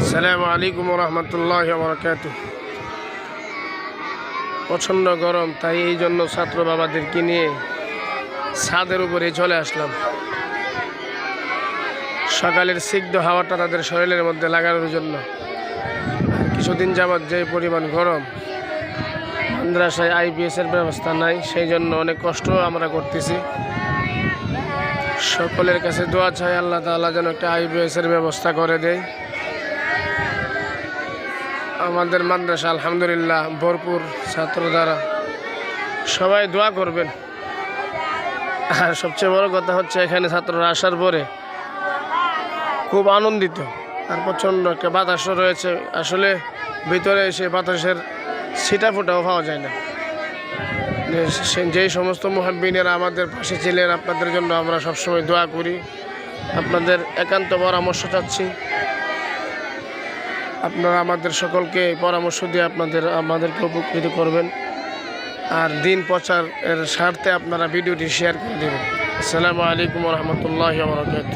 আসসালামু আলাইকুম রহমতুল্লাহ বরকাত প্রচণ্ড গরম, তাই এই জন্য ছাত্র বাবাদেরকে নিয়ে ছাদের উপরে চলে আসলাম। সকালের সিদ্ধ হাওয়াটা তাদের শরীরের মধ্যে লাগানোর জন্য। কিছুদিন যাবৎ যে পরিমাণ গরম, মাদ্রাসায় আইপিএস এর ব্যবস্থা নাই, সেই জন্য অনেক কষ্ট আমরা করতেছি। সকলের কাছে দোয়া চাই আল্লাহ তাআলা যেন একটা আইপিএস এর ব্যবস্থা করে দেয়। আমাদের মাদ্রাসা আলহামদুলিল্লাহ ভরপুর ছাত্র দ্বারা সবাই দোয়া করবেন। আর সবচেয়ে বড় কথা হচ্ছে এখানে ছাত্ররা আসার পরে খুব আনন্দিত। আর প্রচণ্ড একটা বাতাসও রয়েছে। আসলে ভিতরে এসে বাতাসের ছিটা ফোটাও পাওয়া যায় না। যেই সমস্ত মুহাব্বিনেরা আমাদের পাশে ছিলেন, আপনাদের জন্য আমরা সবসময় দোয়া করি। আপনাদের একান্ত পরামর্শ চাচ্ছি। আপনারা আমাদের সকলকে পরামর্শ দিয়ে আপনাদের, আমাদেরকে উপকৃত করবেন। আর দিন প্রচার এর স্বার্থে আপনারা ভিডিওটি শেয়ার করে দেবেন। আসসালামু আলাইকুম রহমতুল্লাহ বরকাত